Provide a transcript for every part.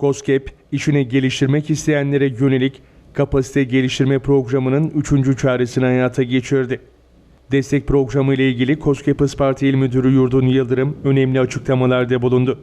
COSGAP, işini geliştirmek isteyenlere yönelik kapasite geliştirme programının 3. çağrısını hayata geçirdi. Destek programı ile ilgili COSGAP Isparta İl Müdürü Yurdun Yıldırım önemli açıklamalarda bulundu.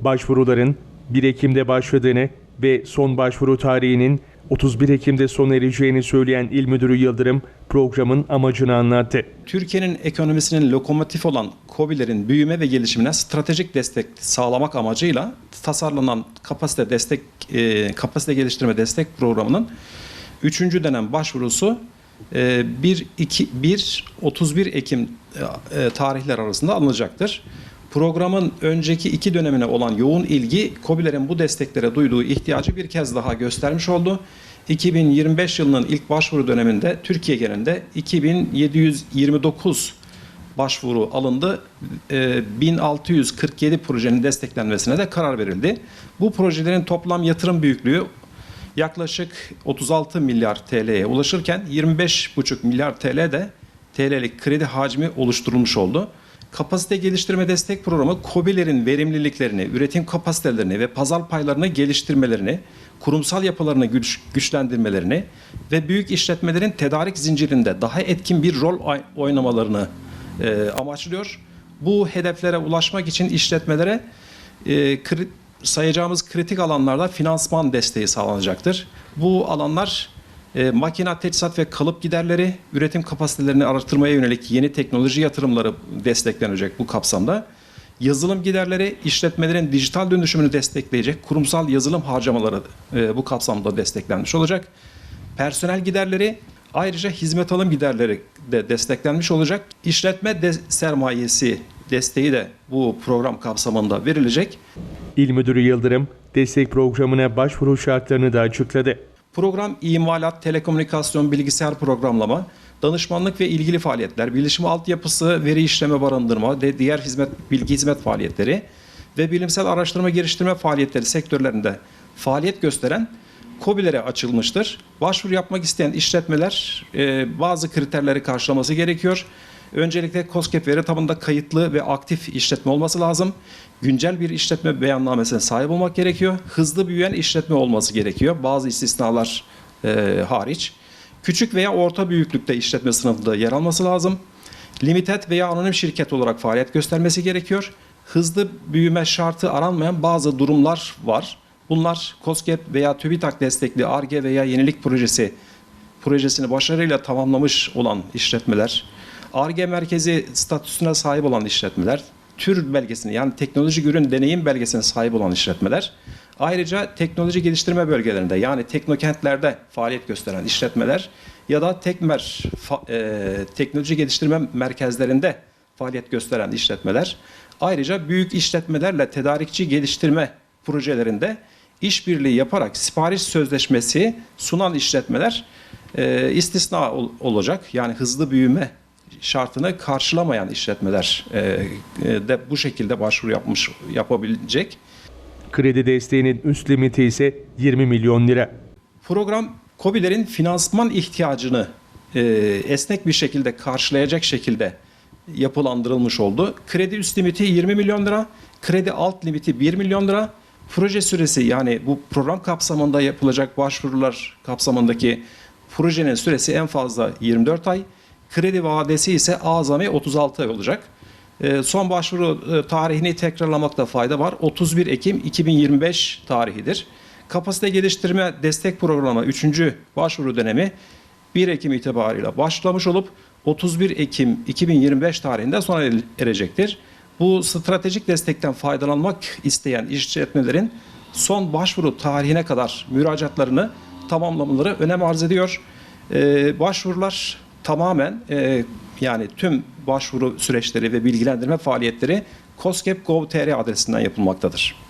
Başvuruların 1 Ekim'de başladığını ve son başvuru tarihinin 31 Ekim'de sona ereceğini söyleyen İl Müdürü Yıldırım programın amacını anlattı. Türkiye'nin ekonomisinin lokomotif olan KOBİ'lerin büyüme ve gelişimine stratejik destek sağlamak amacıyla tasarlanan kapasite destek e, kapasite geliştirme destek programının 3. dönem başvurusu e, 1 2 1 31 Ekim e, e, tarihler arasında alınacaktır. Programın önceki iki dönemine olan yoğun ilgi KOBİ'lerin bu desteklere duyduğu ihtiyacı bir kez daha göstermiş oldu. 2025 yılının ilk başvuru döneminde Türkiye genelinde 2729 başvuru alındı. Ee, 1647 projenin desteklenmesine de karar verildi. Bu projelerin toplam yatırım büyüklüğü yaklaşık 36 milyar TL'ye ulaşırken 25,5 milyar TL de TL'lik kredi hacmi oluşturulmuş oldu. Kapasite geliştirme destek programı KOBİ'lerin verimliliklerini, üretim kapasitelerini ve pazar paylarını geliştirmelerini, kurumsal yapılarını güç, güçlendirmelerini ve büyük işletmelerin tedarik zincirinde daha etkin bir rol oy- oynamalarını e, amaçlıyor. Bu hedeflere ulaşmak için işletmelere e, kri- sayacağımız kritik alanlarda finansman desteği sağlanacaktır. Bu alanlar e, makina, teçhizat ve kalıp giderleri, üretim kapasitelerini artırmaya yönelik yeni teknoloji yatırımları desteklenecek bu kapsamda. Yazılım giderleri, işletmelerin dijital dönüşümünü destekleyecek kurumsal yazılım harcamaları e, bu kapsamda desteklenmiş olacak. Personel giderleri, ayrıca hizmet alım giderleri de desteklenmiş olacak. İşletme de sermayesi desteği de bu program kapsamında verilecek. İl Müdürü Yıldırım, destek programına başvuru şartlarını da açıkladı. Program imalat, telekomünikasyon, bilgisayar programlama, danışmanlık ve ilgili faaliyetler, bilişim altyapısı, veri işleme barındırma, de diğer hizmet, bilgi hizmet faaliyetleri ve bilimsel araştırma geliştirme faaliyetleri sektörlerinde faaliyet gösteren KOBİ'lere açılmıştır. Başvuru yapmak isteyen işletmeler e, bazı kriterleri karşılaması gerekiyor. Öncelikle COSGAP veri tabanında kayıtlı ve aktif işletme olması lazım. Güncel bir işletme beyannamesine sahip olmak gerekiyor. Hızlı büyüyen işletme olması gerekiyor. Bazı istisnalar e, hariç. Küçük veya orta büyüklükte işletme sınıfında yer alması lazım. Limited veya anonim şirket olarak faaliyet göstermesi gerekiyor. Hızlı büyüme şartı aranmayan bazı durumlar var. Bunlar COSGAP veya TÜBİTAK destekli ARGE veya yenilik projesi projesini başarıyla tamamlamış olan işletmeler, ARGE merkezi statüsüne sahip olan işletmeler, tür belgesini yani teknolojik ürün deneyim belgesine sahip olan işletmeler, ayrıca teknoloji geliştirme bölgelerinde yani teknokentlerde faaliyet gösteren işletmeler ya da tekmer e, teknoloji geliştirme merkezlerinde faaliyet gösteren işletmeler, ayrıca büyük işletmelerle tedarikçi geliştirme projelerinde işbirliği yaparak sipariş sözleşmesi sunan işletmeler e, istisna ol- olacak. Yani hızlı büyüme şartını karşılamayan işletmeler e, e, de bu şekilde başvuru yapmış yapabilecek. Kredi desteğinin üst limiti ise 20 milyon lira. Program KOBİ'lerin finansman ihtiyacını e, esnek bir şekilde karşılayacak şekilde yapılandırılmış oldu. Kredi üst limiti 20 milyon lira, kredi alt limiti 1 milyon lira. Proje süresi yani bu program kapsamında yapılacak başvurular kapsamındaki projenin süresi en fazla 24 ay. Kredi vadesi ise azami 36 ay olacak. E, son başvuru e, tarihini tekrarlamakta fayda var. 31 Ekim 2025 tarihidir. Kapasite geliştirme destek programı 3. başvuru dönemi 1 Ekim itibariyle başlamış olup 31 Ekim 2025 tarihinde sona er- erecektir. Bu stratejik destekten faydalanmak isteyen işletmelerin son başvuru tarihine kadar müracaatlarını tamamlamaları önem arz ediyor. Ee, başvurular tamamen e, yani tüm başvuru süreçleri ve bilgilendirme faaliyetleri COSGAP.gov.tr adresinden yapılmaktadır.